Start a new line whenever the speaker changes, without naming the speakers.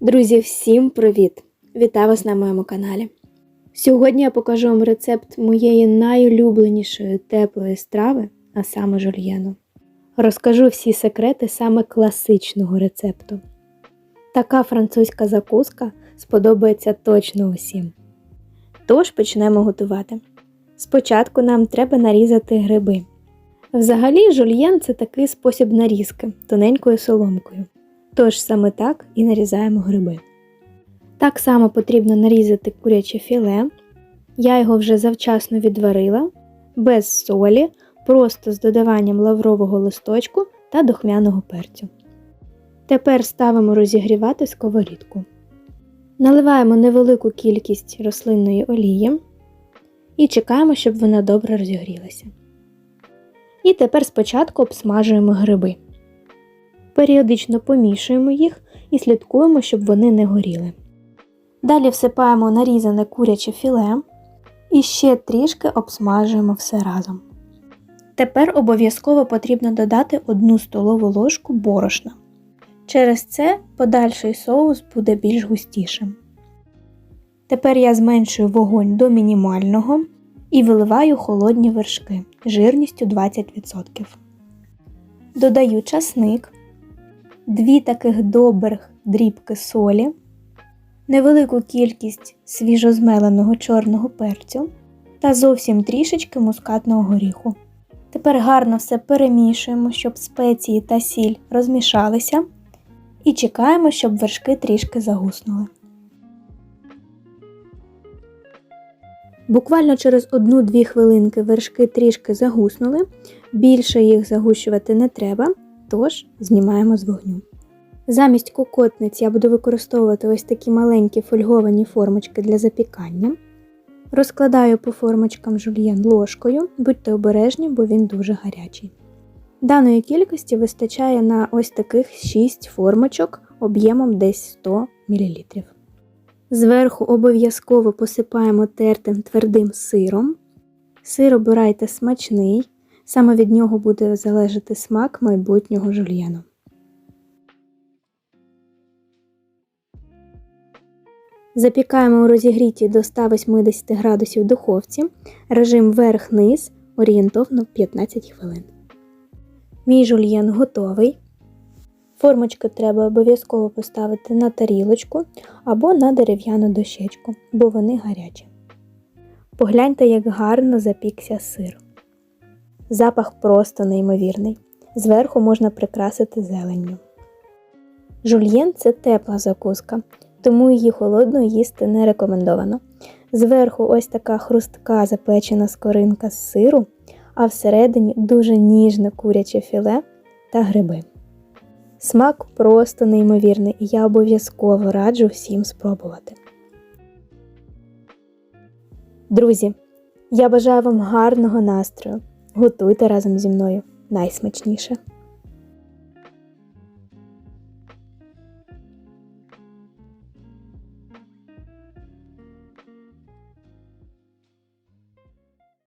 Друзі, всім привіт! Вітаю вас на моєму каналі. Сьогодні я покажу вам рецепт моєї найулюбленішої теплої страви, а саме жульєну. Розкажу всі секрети саме класичного рецепту. Така французька закуска сподобається точно усім. Тож почнемо готувати. Спочатку нам треба нарізати гриби. Взагалі, жульєн це такий спосіб нарізки тоненькою соломкою. Тож саме так і нарізаємо гриби. Так само потрібно нарізати куряче філе. Я його вже завчасно відварила, без солі, просто з додаванням лаврового листочку та духмяного перцю. Тепер ставимо розігрівати сковорідку. Наливаємо невелику кількість рослинної олії і чекаємо, щоб вона добре розігрілася. І тепер спочатку обсмажуємо гриби. Періодично помішуємо їх і слідкуємо, щоб вони не горіли. Далі всипаємо нарізане куряче філе і ще трішки обсмажуємо все разом. Тепер обов'язково потрібно додати 1 столову ложку борошна. Через це подальший соус буде більш густішим. Тепер я зменшую вогонь до мінімального і виливаю холодні вершки жирністю 20%. Додаю часник, дві таких добрих дрібки солі, невелику кількість свіжозмеленого чорного перцю та зовсім трішечки мускатного горіху. Тепер гарно все перемішуємо, щоб спеції та сіль розмішалися, і чекаємо, щоб вершки трішки загуснули. Буквально через 1-2 хвилинки вершки трішки загуснули, більше їх загущувати не треба, тож знімаємо з вогню. Замість кокотниць я буду використовувати ось такі маленькі фольговані формочки для запікання. Розкладаю по формочкам жульєн ложкою, будьте обережні, бо він дуже гарячий. Даної кількості вистачає на ось таких 6 формочок об'ємом десь 100 мл. Зверху обов'язково посипаємо тертим твердим сиром. Сир обирайте смачний, саме від нього буде залежати смак майбутнього жульєну. Запікаємо у розігріті до 180 градусів духовці, режим верх-низ орієнтовно 15 хвилин. Мій жульєн готовий. Формочки треба обов'язково поставити на тарілочку або на дерев'яну дощечку, бо вони гарячі. Погляньте, як гарно запікся сир. Запах просто неймовірний. Зверху можна прикрасити зеленню. Жульєн це тепла закуска, тому її холодною їсти не рекомендовано. Зверху ось така хрустка запечена скоринка з сиру, а всередині дуже ніжне куряче філе та гриби. Смак просто неймовірний, і я обов'язково раджу всім спробувати. Друзі, я бажаю вам гарного настрою. Готуйте разом зі мною найсмачніше.